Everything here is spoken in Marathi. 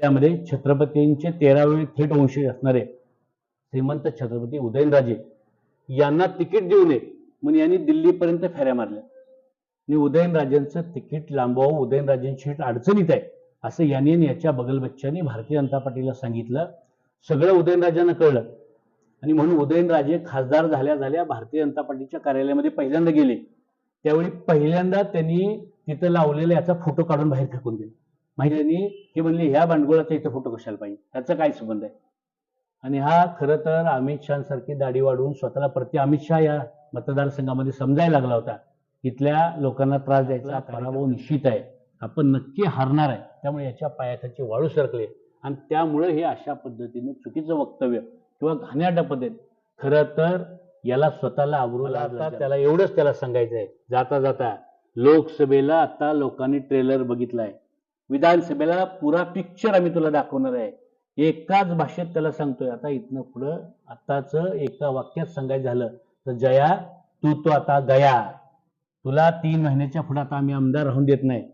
त्यामध्ये छत्रपतींचे तेरावे थेट वंशी असणारे श्रीमंत छत्रपती उदयनराजे यांना तिकीट देऊ नये म्हणून यांनी दिल्लीपर्यंत फेऱ्या मारल्या. आणि उदयनराजेंचं तिकीट लांबवावं उदयनराजेंची अडचणीत आहे असं यांनी याच्या बगलबच्च्यांनी भारतीय जनता पार्टीला सांगितलं. सगळं उदयनराजांना कळलं. आणि म्हणून उदयनराजे खासदार झाल्या झाल्या भारतीय जनता पार्टीच्या कार्यालयामध्ये पहिल्यांदा गेले. त्यावेळी पहिल्यांदा त्यांनी तिथं लावलेला याचा फोटो काढून बाहेर फेकून दिला. महिलांनी हे म्हणले ह्या भांडगोळाचा इथं फोटो कशाला पाहिजे? त्याचा काय संबंध आहे? आणि हा खरं तर अमित शहासारखी दाढी वाढवून स्वतःला प्रति अमित शहा या मतदारसंघामध्ये समजायला लागला होता. इथल्या लोकांना त्रास द्यायचा पराभव निश्चित आहे. आपण नक्की हारणार आहे. त्यामुळे याच्या पायाखाची वाळू सरकले. आणि त्यामुळे हे अशा पद्धतीने चुकीचं वक्तव्य किंवा घाण्याच्या पद्धत. खरं तर याला स्वतःला आवरून आता त्याला एवढंच त्याला सांगायचं आहे जाता जाता लोकसभेला आता लोकांनी ट्रेलर बघितलाय. विधानसभेला पुरा पिक्चर आम्ही तुला दाखवणार आहे. एकाच भाषेत त्याला सांगतोय. आता इथनं पुढं आताच एका वाक्यात सांगायचं झालं तर जया तू तो आता गया. तुला तीन महिन्याच्या पुढे आता आम्ही आमदार राहून देत नाही.